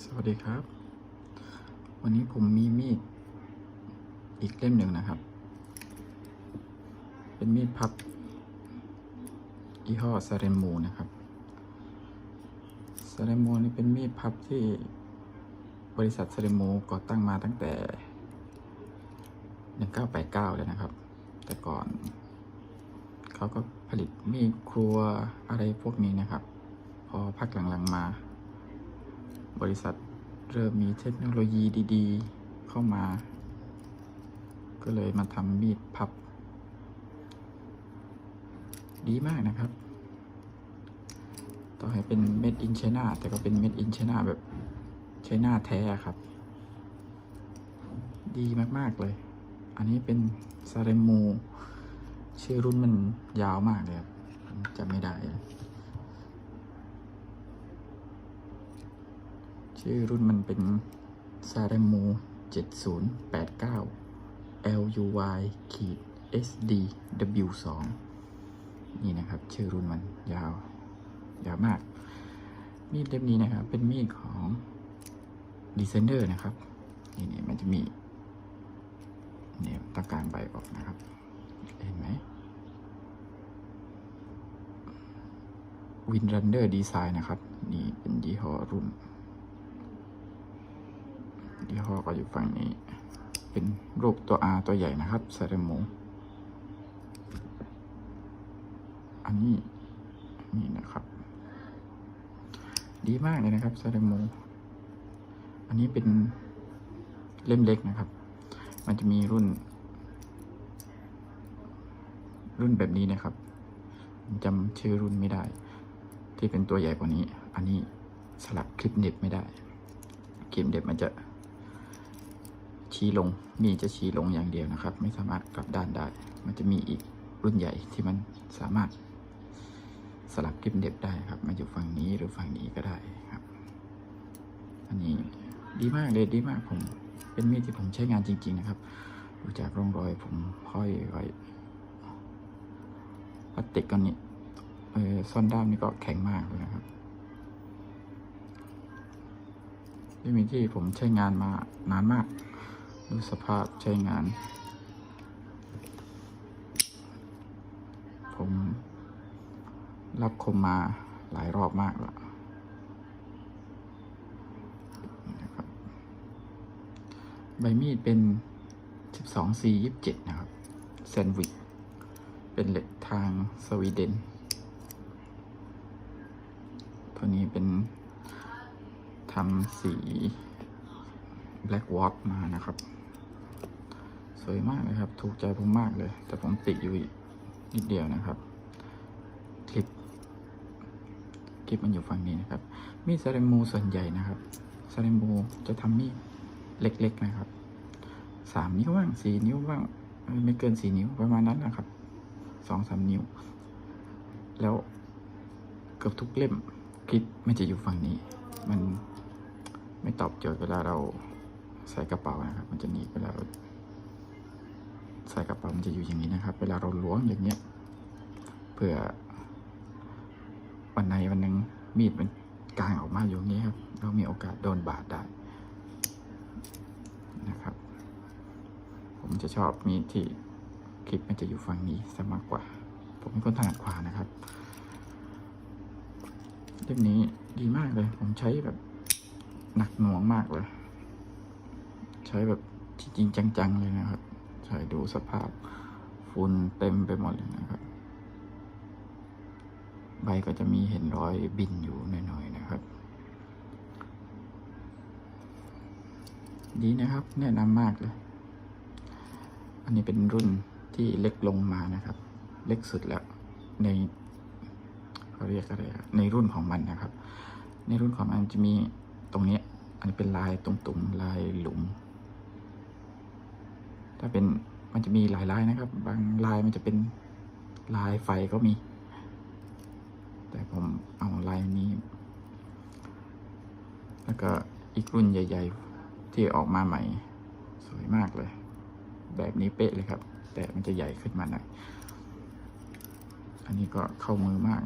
สวัสดีครับ วันนี้ผมมีมีดอีกเล่มหนึ่งนะครับ เป็นมีดพับยี่ห้อซาเรมูนะครับซาเรมูนี่เป็นมีดพับที่บริษัทซาเรมูก่อตั้งมาตั้งแต่ 1989 เลยนะครับ แต่ก่อนเขาก็ผลิตมีดครัวอะไรพวกนี้นะครับ พอพักหลังๆมา บริษัทเริ่มมีเทคโนโลยีดีๆ เข้ามา ก็เลยมาทำมีดพับ ดีมากนะครับ ต่อให้เป็นเม็ดอิน i ช n นาแต่ก็เป็นเม็ดอิน i ช n นาแบบไชน่าแท้ครับ ดีมากๆเลย อันนี้เป็นซาเรมู ชื่อรุ่นมันยาวมากเลยครับจำไม่ได้เลย ชื่อรุ่นมันเป็น s a r e m o 7089 LUY ขีด SD W2 นี่นะครับ ชื่อรุ่นมันยาว ยาวมาก มีดเล่มนี้นะครับ เป็นมีดของดีไซเนอร์นะครับ นี่นี่มันจะมีเนี่ยตะการใบออกนะครับ เห็นไหมวินรันเดอร์ดีไซน์นะครับ นี่เป็นยี่ห้อรุ่น ยี่ห้อก็อยู่ฝั่งนี้ เป็นรูปตัว R ตัวใหญ่นะครับซาเรโมอันนี้นี่นะครับ ดีมากเลยนะครับซาเรโมอันนี้เป็นเล่มเล็กนะครับ มันจะมีรุ่น รุ่นแบบนี้นะครับจำชื่อรุ่นไม่ได้ ที่เป็นตัวใหญ่กว่านี้ อันนี้สลับคลิปเน็บไม่ได้ คลิปเน็บมันจะ ชี้ลงมีจะชี้ลงอย่างเดียวนะครับ ไม่สามารถกลับด้านได้ มันจะมีอีกรุ่นใหญ่ที่มันสามารถสลับกริมเด็บได้ครับมาอยู่ฝั่งนี้หรือฝั่งนี้ก็ได้ครับ อันนี้ดีมากเลยดีมากผมเป็นมีดที่ผมใช้งานจริง ๆ นะครับดูจากร่องรอยผมห้อยไว้พลาสติกก้อนนี้เออซ่อนด้ามนี่ก็แข็งมากเลยนะครับเป็นมีดที่ผมใช้งานมานานมาก ดูสภาพใช้งาน ผมรับคมมาหลายรอบมากแล้วนะครับใบมีดเป็น 12 c 27 นะครับ แซนวิกเป็นเหล็กทางสวีเดน ตัวนี้เป็นทำสี Black w a t มานะครับ สวยมากเลยครับ ถูกใจผมมากเลย แต่ผมติดอยู่นิดเดียวนะครับ คลิป คลิปมันอยู่ฝั่งนี้นะครับ มีดซาเรมูส่วนใหญ่นะครับซาเรมูจะทำมีดเล็ก ๆนะครับสามนิ้วบ้างสี่นิ้วบ้างไม่เกินสี่นิ้วประมาณนั้นนะครับสองสามนิ้ว แล้วเกือบทุกเล่มคลิปมันจะอยู่ฝั่งนี้ มันไม่ตอบโจทย์เวลาเรา ใส่กระเป๋านะครับ มันจะหนีบเวลาเราใส่กระเป๋ามันจะอยู่อย่างนี้นะครับ เวลาเราล้วงอย่างเงี้ยเพื่อวันไหนวันหนึ่งมีดมันกลางออกมาอยู่อย่างนี้ครับ เรามีโอกาสโดนบาดได้นะครับ ผมจะชอบมีดที่คลิปมันจะอยู่ฝั่งนี้ซะมากกว่า ผมเป็นคนถนัดขวานะครับเล่มนี้ดีมากเลย ผมใช้แบบหนักหน่วงมากเลย ช้แบบจริงจังๆเลยนะครับ ใช้ดูสภาพฝุ่นเต็มไปหมดเลยนะครับ ใบก็จะมีเห็นรอยบินอยู่หน่อยๆนะครับ ดีนะครับ แนะนำมากเลย อันนี้เป็นรุ่นที่เล็กลงมานะครับ เล็กสุดแล้ว ในเขาเรียกอะไรในรุ่นของมันนะครับ ในรุ่นของมันจะมีตรงนี้ อันนี้เป็นลายตุ่มๆลายหลุม ถ้าเป็นมันจะมีหลายลายนะครับ บางลายมันจะเป็นลายไฟก็มี แต่ผมเอาลายนี้ แล้วก็อีกรุ่นใหญ่ ๆ ที่ออกมาใหม่ สวยมากเลย แบบนี้เป๊ะเลยครับ แต่มันจะใหญ่ขึ้นมาหน่อยอันนี้ก็เข้ามือมาก